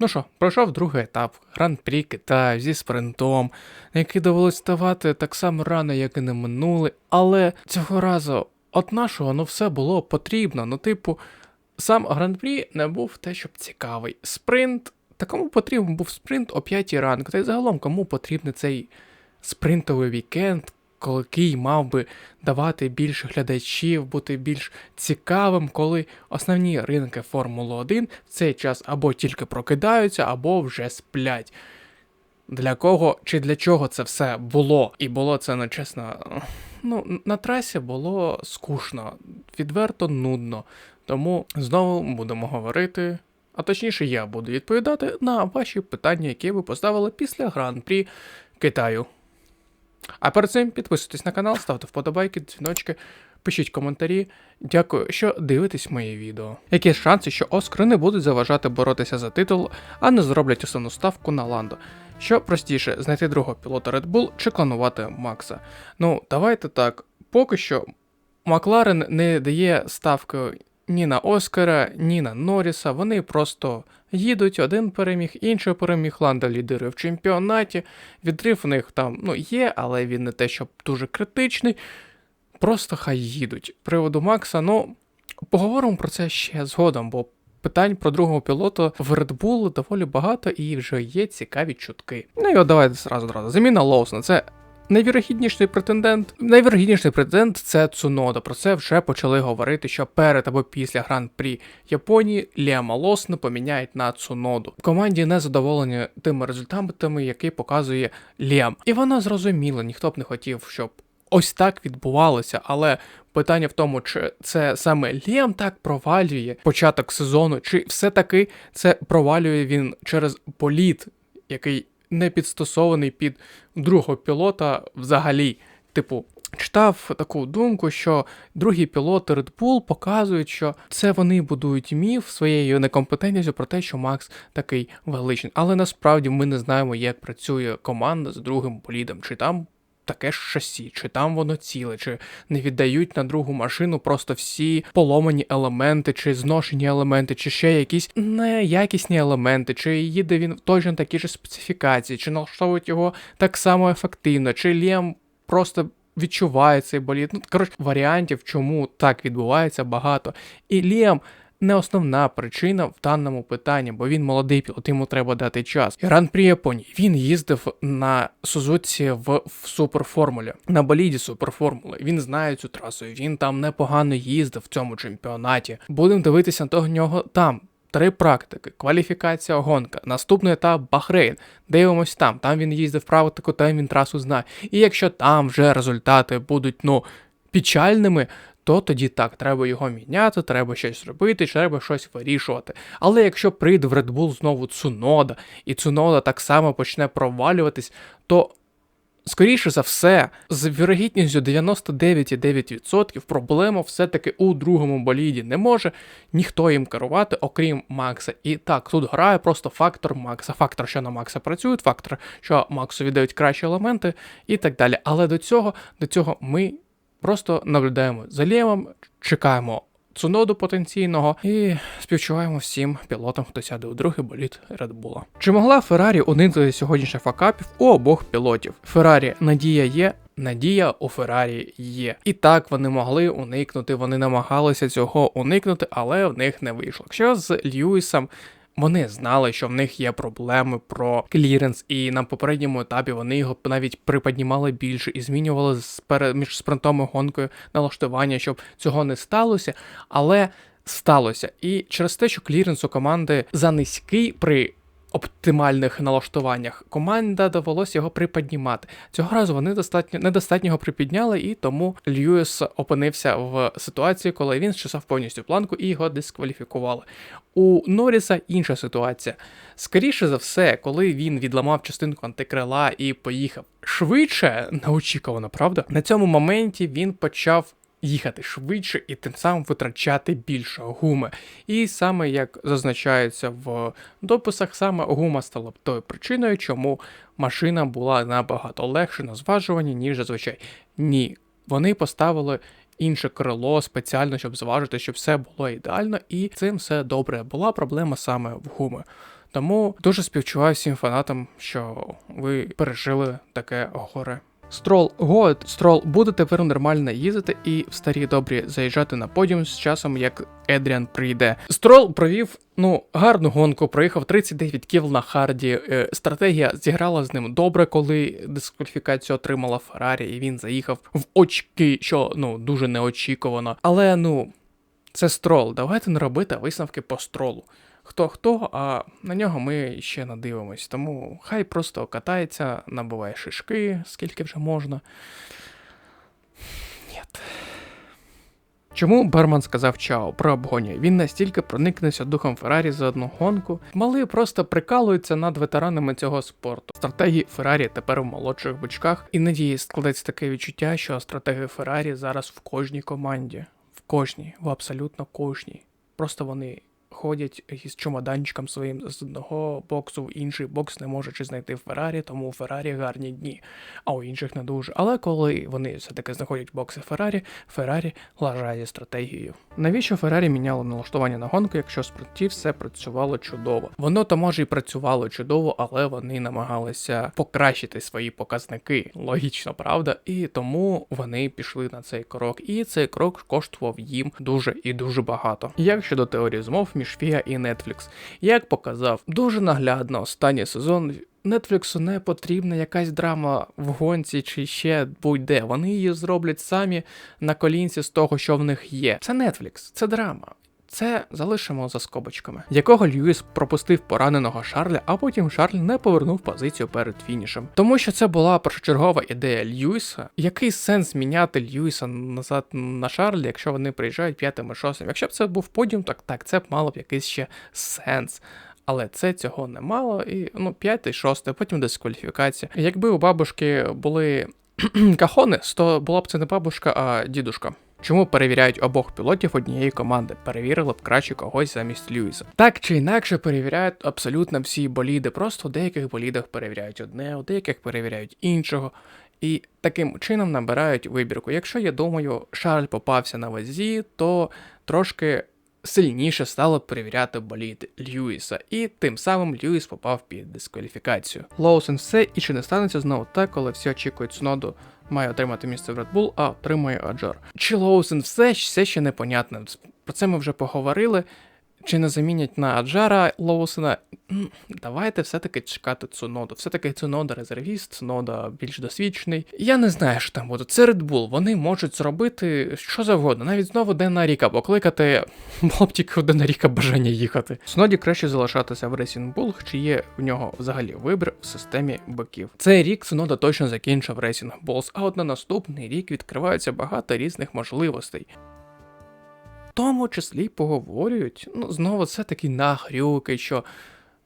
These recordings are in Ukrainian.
Ну що, пройшов другий етап гран-прі Китаю зі спринтом, на який довелось ставати так само рано, як і не минули, але цього разу от нашого ну все було потрібно. Ну, типу, сам гран-прі не був те, щоб цікавий. Спринт, та кому потрібен був спринт о 5 ранку, та й загалом кому потрібен цей спринтовий вікенд, який мав би давати більше глядачів, бути більш цікавим, коли основні ринки Формули 1 в цей час або тільки прокидаються, або вже сплять. Для кого чи для чого це все було? І було це ну, чесно. Ну, на трасі було скучно, відверто нудно. Тому знову будемо говорити. А точніше, я буду відповідати на ваші питання, які ви поставили після гран-прі Китаю. А перед цим підписуйтесь на канал, ставте вподобайки, дзвіночки, пишіть коментарі. Дякую, що дивитесь мої відео. Які шанси, що Оскари не будуть заважати боротися за титул, а не зроблять основну ставку на Ландо. Що простіше, знайти другого пілота Red Bull чи клонувати Макса. Ну, давайте так. Поки що Макларен не дає ставки ні на Оскара, ні на Норріса. Вони просто їдуть, один переміг, інший переміг. Ланда лідирує в чемпіонаті. Відрив у них там ну, є, але він не те, щоб дуже критичний. Просто хай їдуть. Приводу Макса, ну, поговоримо про це ще згодом, бо питань про другого пілота в Red Bull доволі багато і вже є цікаві чутки. Ну і от давайте зразу одразу. Заміна Лоусона. Це Найвірогідніший претендент, найвірогідніший претендент це Цунода. Про це вже почали говорити, що перед або після гран-прі Японії Ліама Лосна поміняють на Цуноду. В команді не задоволені тими результатами, які показує Ліам. І вона зрозуміла, ніхто б не хотів, щоб ось так відбувалося, але питання в тому, чи це саме Ліам так провалює початок сезону, чи все-таки це провалює він через політ, який не підстосований під другого пілота взагалі. Типу, читав таку думку, що другі пілоти Red Bull показують, що це вони будують міф своєю некомпетентністю про те, що Макс такий величний. Але насправді ми не знаємо, як працює команда з другим болідом, чи там таке ж шасі, чи там воно ціле, чи не віддають на другу машину просто всі поломані елементи, чи зношені елементи, чи ще якісь неякісні елементи, чи їде він в той же такі ж специфікації, чи налаштовують його так само ефективно, чи Лєм просто. Відчуває цей боліт. Ну, коротше, варіантів, чому так відбувається, багато. І Ліам не основна причина в даному питанні, бо він молодий пілот, йому треба дати час. Гран-прі Японії він їздив на Сузуці в, в суперформулі, на боліді суперформули. Він знає цю трасу. Він там непогано їздив в цьому чемпіонаті. Будемо дивитися на того нього там. Три практики, кваліфікація, гонка, наступний етап Бахрейн. Дивимось там. Там він їздив практику, там він трасу знає. І якщо там вже результати будуть ну печальними, то тоді так, треба його міняти, треба щось робити, треба щось вирішувати. Але якщо прийде в Red Bull знову Цунода, і Цунода так само почне провалюватись, то. Скоріше за все, з вірогідністю 99,9% проблема все-таки у другому боліді. Не може ніхто їм керувати, окрім Макса. І так, тут грає просто фактор Макса. Фактор, що на Макса працюють, фактор, що Максу віддають кращі елементи і так далі. Але до цього, до цього ми Просто наблюдаємо за Лєвом, чекаємо цуноду потенційного і співчуваємо всім пілотам, хто сяде у другий боліт Редбула. Чи могла Феррарі уникнути сьогоднішніх факапів у обох пілотів? Феррарі надія є. Надія у Феррарі є. І так вони могли уникнути, вони намагалися цього уникнути, але в них не вийшло. Якщо з Льюісом вони знали, що в них є проблеми про кліренс, і на попередньому етапі вони його навіть приподнімали більше і змінювали між спринтом і гонкою налаштування, щоб цього не сталося. Але сталося. І через те, що кліренс у команди за низький при оптимальних налаштуваннях команда довелося його приподнімати. Цього разу вони достатньо недостатньо його припідняли, і тому Льюіс опинився в ситуації, коли він щасав повністю планку і його дискваліфікували. У Норріса інша ситуація. Скоріше за все, коли він відламав частинку антикрила і поїхав швидше, неочікувано, правда? На цьому моменті він почав їхати швидше і тим самим витрачати більше гуми. І саме як зазначається в дописах, саме гума стала тою причиною, чому машина була набагато легше на зважуванні, ніж зазвичай. Ні, вони поставили. Інше крило спеціально, щоб зважити, щоб все було ідеально, і цим все добре. Була проблема саме в гуми. Тому дуже співчуваю всім фанатам, що ви пережили таке горе. Строл Гоет, Строл буде тепер нормально їздити і в старі добрі заїжджати на подіум з часом, як Едріан прийде. Строл провів ну гарну гонку, проїхав 39 кіл на харді. Е, стратегія зіграла з ним добре, коли дискваліфікацію отримала Феррарі, і він заїхав в очки, що ну дуже неочікувано. Але ну це строл. Давайте не робити висновки по стролу. Хто хто, а на нього ми ще надивимось. Тому хай просто катається, набиває шишки, скільки вже можна. Ні. Чому Берман сказав Чао про обгоні? Він настільки проникнувся духом Феррарі за одну гонку. Мали просто прикалуються над ветеранами цього спорту. Стратегії Феррарі тепер в молодших бочках. Іноді складеться таке відчуття, що стратегії Феррарі зараз в кожній команді. В кожній, в абсолютно кожній. Просто вони ходять із чемоданчиком своїм з одного боксу в інший бокс, не можучи знайти Феррарі, тому у Феррарі гарні дні, а у інших не дуже. Але коли вони все-таки знаходять бокси Феррарі, Феррарі лажає стратегією. Навіщо Феррарі міняло налаштування на гонку, якщо спринті все працювало чудово? Воно то може і працювало чудово, але вони намагалися покращити свої показники. Логічно, правда? І тому вони пішли на цей крок. І цей крок коштував їм дуже і дуже багато. Як щодо теорії змов між FIA і Netflix, як показав дуже наглядно останній сезон. Нетфліксу не потрібна якась драма в гонці чи ще будь-де. Вони її зроблять самі на колінці з того, що в них є. Це Нетфлікс, це драма. Це залишимо за скобочками, якого Льюіс пропустив пораненого Шарля, а потім Шарль не повернув позицію перед фінішем. Тому що це була першочергова ідея Льюіса. Який сенс міняти Льюіса назад на Шарлі, якщо вони приїжджають п'ятим і шостим? Якщо б це був подіум, так так, це б мало б якийсь ще сенс. Але це цього не мало, і ну, п'ятий, шостий, потім дискваліфікація. Якби у бабушки були кахони, то була б це не бабушка, а дідушка. Чому перевіряють обох пілотів однієї команди? Перевірили б краще когось замість Льюіса. Так чи інакше перевіряють абсолютно всі боліди. Просто у деяких болідах перевіряють одне, у деяких перевіряють іншого. І таким чином набирають вибірку. Якщо я думаю, Шарль попався на вазі, то трошки сильніше стало перевіряти болід Льюіса, і тим самим Льюіс попав під дискваліфікацію. Лоусен все і чи не станеться знову так, коли всі очікують Сноду має отримати місце в Red Bull, а отримує Аджар. Чи Лоусен все, все ще непонятно. Про це ми вже поговорили. Чи не замінять на Аджара Лоусена? Давайте все-таки чекати Цуноду. Все-таки Цунода резервіст, Цунода більш досвідчений. Я не знаю, що там буде. Це Red Bull, Вони можуть зробити що завгодно. Навіть знову Дена Ріка покликати, було б тільки у Дена Ріка бажання їхати. Цуноді краще залишатися в Racing Bull, чи є в нього взагалі вибір в системі боків. Цей рік Цунода точно закінчив Racing Bulls, а от на наступний рік відкриваються багато різних можливостей тому числі поговорюють. Ну, знову це такі нагрюки, що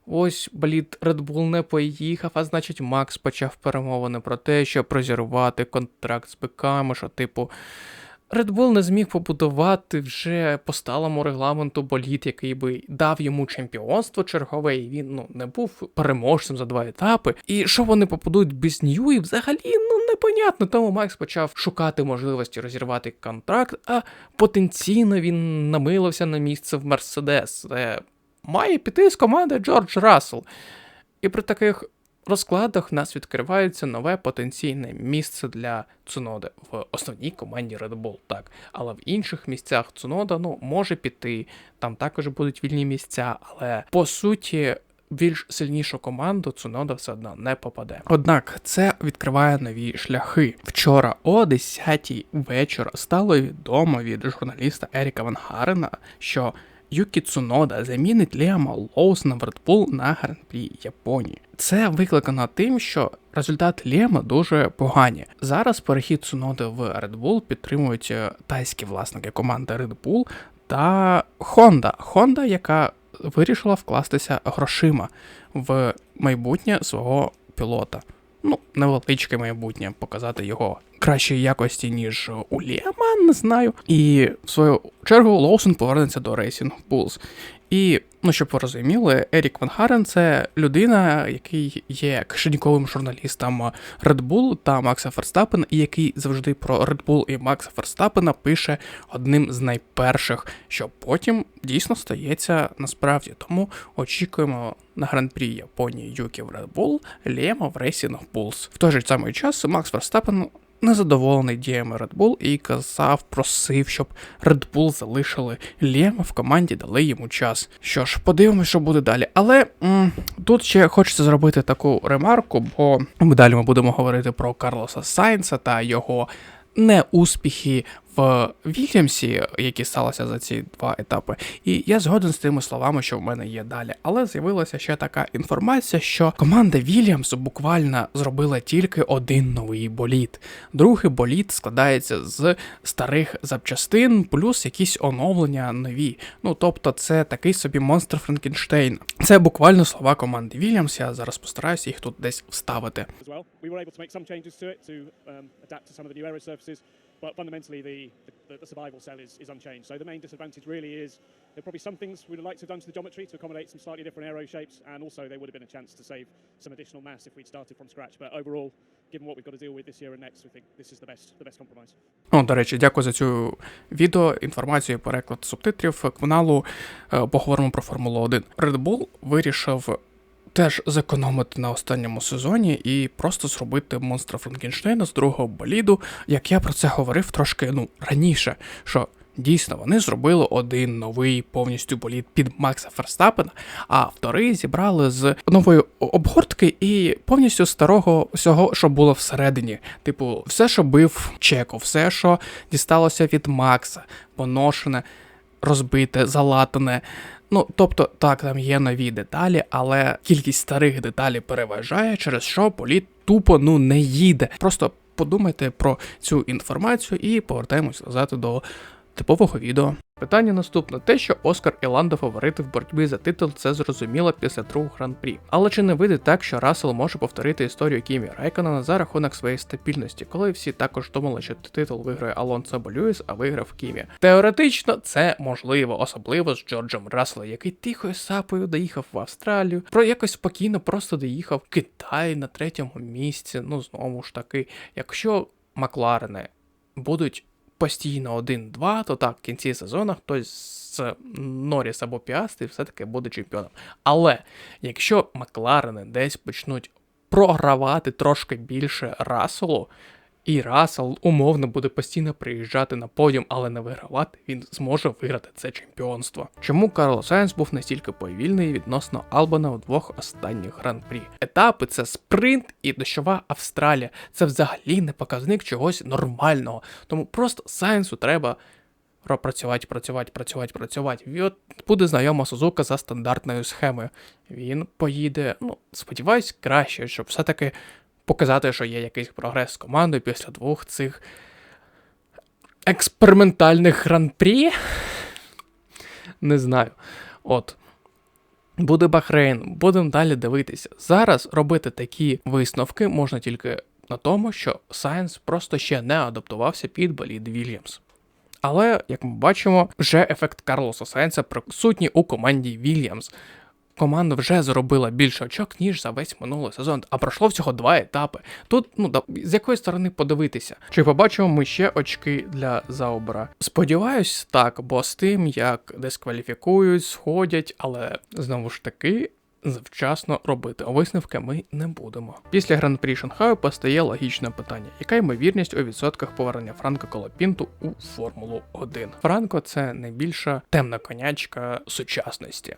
ось блід, Red Bull не поїхав, а значить, Макс почав перемовини про те, щоб розірвати контракт з биками, що, типу. Red Bull не зміг побудувати вже по сталому регламенту боліт, який би дав йому чемпіонство чергове, і він ну не був переможцем за два етапи. І що вони побудують без Нью, і взагалі ну непонятно. Тому Макс почав шукати можливості розірвати контракт, а потенційно він намилився на місце в Мерседес, де має піти з команди Джордж Рассел. І при таких розкладах в нас відкривається нове потенційне місце для Цуноди в основній команді Red Bull, так. Але в інших місцях Цунода ну, може піти, там також будуть вільні місця, але по суті. Більш сильнішу команду Цунода все одно не попаде. Однак це відкриває нові шляхи. Вчора о 10-й вечора стало відомо від журналіста Еріка Ван Харена, що Юкі Цунода замінить Ліама Лоусна в Red на гран-прі Японії. Це викликано тим, що результат Ліама дуже погані. Зараз перехід Цуноди в Red Bull підтримують е, тайські власники команди Red Bull та Honda. Honda, яка вирішила вкластися грошима в майбутнє свого пілота. Ну, невеличке майбутнє, показати його кращої якості, ніж у Лєма, не знаю. І в свою чергу Лоусон повернеться до Racing Bulls. І, ну, щоб ви розуміли, Ерік Ван Харен це людина, який є кишеньковим журналістом Red Bull та Макса Ферстапена, і який завжди про Red Bull і Макса Ферстапена пише одним з найперших, що потім дійсно стається насправді. Тому очікуємо на гран-прі Японії Юкі в Red Bull, Лєма в Racing Bulls. В той же самий час Макс Ферстапен незадоволений діями Red Bull і казав, просив, щоб Red Bull залишили Лєма в команді, дали йому час. Що ж, подивимось, що буде далі. Але м, тут ще хочеться зробити таку ремарку, бо далі ми будемо говорити про Карлоса Сайнса та його неуспіхи в Вільямсі, які сталися за ці два етапи. І я згоден з тими словами, що в мене є далі. Але з'явилася ще така інформація, що команда Вільямс буквально зробила тільки один новий болід. Другий болід складається з старих запчастин, плюс якісь оновлення нові. Ну тобто, це такий собі монстр Франкенштейна. Це буквально слова команди Вільямс. Я зараз постараюся їх тут десь вставити. Um, but fundamentally the, the, the survival cell is, is unchanged. So the main disadvantage really is there are probably some things we'd liked to have done to the geometry to accommodate some slightly different aero shapes, and also there would have been a chance to save some additional mass if we'd started from scratch. But overall, given what we've got to deal with this year and next, we think this is the best the best compromise. О, до речі, дякую за цю відео, інформацію, переклад субтитрів каналу. Е, Поговоримо про Формулу 1. Red Bull вирішив теж зекономити на останньому сезоні і просто зробити монстра Франкенштейна з другого боліду, як я про це говорив трошки ну раніше. що Дійсно, вони зробили один новий повністю болід під Макса Ферстапена, а вторий зібрали з нової обгортки і повністю старого всього, що було всередині. Типу, все, що бив Чеко, все, що дісталося від Макса, поношене, розбите, залатане. Ну, тобто, так, там є нові деталі, але кількість старих деталей переважає, через що політ тупо ну не їде. Просто подумайте про цю інформацію і повертаємось назад до типового відео. Питання наступне: те, що Оскар і Ландо фаворити в боротьбі за титул, це зрозуміло після другого гран-прі. Але чи не вийде так, що Рассел може повторити історію Кімі Райконена за рахунок своєї стабільності, коли всі також думали, що титул виграє Алонсо або Льюіс, а виграв Кімі? Теоретично це можливо, особливо з Джорджем Расселом, який тихою сапою доїхав в Австралію, про якось спокійно просто доїхав в Китай на третьому місці. Ну знову ж таки, якщо Макларени будуть постійно 1-2, то так, в кінці сезону хтось з Норіс або Піасти все-таки буде чемпіоном. Але якщо Макларени десь почнуть програвати трошки більше Расселу, і Рассел умовно буде постійно приїжджати на подіум, але не вигравати, він зможе виграти це чемпіонство. Чому Карло Сайнс був настільки повільний відносно Албана у двох останніх гран-прі? Етапи це спринт і дощова Австралія. Це взагалі не показник чогось нормального. Тому просто Сайнсу треба працювати, працювати, працювати, працювати. От буде знайома Сузука за стандартною схемою. Він поїде, ну, сподіваюсь, краще, щоб все-таки показати, що є якийсь прогрес з командою після двох цих експериментальних гран-прі. Не знаю. От. Буде Бахрейн, будемо далі дивитися. Зараз робити такі висновки можна тільки на тому, що Сайенс просто ще не адаптувався під болід Вільямс. Але, як ми бачимо, вже ефект Карлоса Сайенса присутній у команді Вільямс. Команда вже заробила більше очок, ніж за весь минулий сезон, а пройшло всього два етапи. Тут, ну да, з якої сторони подивитися? Чи побачимо ми ще очки для Заубера? Сподіваюсь, так, бо з тим, як дискваліфікують, сходять, але знову ж таки. Завчасно робити висновки ми не будемо. Після гран-прі Шанхаю постає логічне питання: яка ймовірність у відсотках повернення Франко Колопінту у Формулу 1? Франко це найбільша темна конячка сучасності.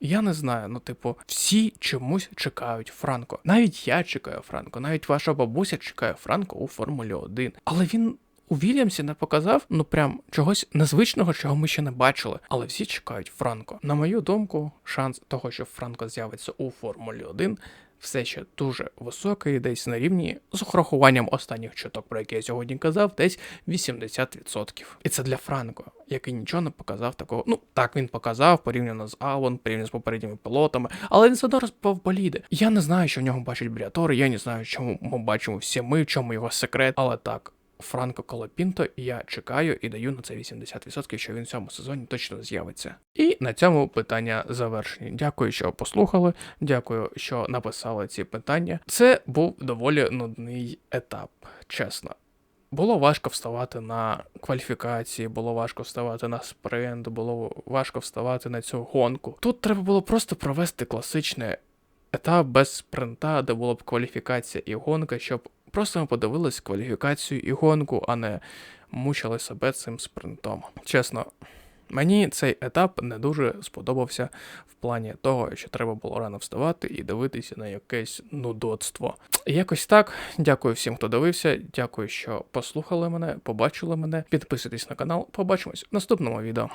Я не знаю, ну, типу, всі чомусь чекають Франко. Навіть я чекаю Франко, навіть ваша бабуся чекає Франко у Формулі 1. Але він у Вільямсі не показав ну прям чогось незвичного, чого ми ще не бачили. Але всі чекають Франко. На мою думку, шанс того, що Франко з'явиться у Формулі 1 все ще дуже високий, десь на рівні з урахуванням останніх чуток, про які я сьогодні казав, десь 80%. І це для Франко, який нічого не показав такого. Ну так він показав порівняно з Алон, порівняно з попередніми пілотами, але він все одно розпав боліди. Я не знаю, що в нього бачать бріатори, я не знаю, чому ми бачимо всі ми, в чому його секрет, але так. Франко Колопінто, і я чекаю і даю на це 80%, що він в цьому сезоні точно з'явиться. І на цьому питання завершені. Дякую, що послухали. Дякую, що написали ці питання. Це був доволі нудний етап, чесно. Було важко вставати на кваліфікації, було важко вставати на спринт, було важко вставати на цю гонку. Тут треба було просто провести класичний етап без спринта, де була б кваліфікація і гонка, щоб просто ми подивились кваліфікацію і гонку, а не мучили себе цим спринтом. Чесно, мені цей етап не дуже сподобався в плані того, що треба було рано вставати і дивитися на якесь нудоцтво. Якось так. Дякую всім, хто дивився. Дякую, що послухали мене, побачили мене. Підписуйтесь на канал. Побачимось в наступному відео.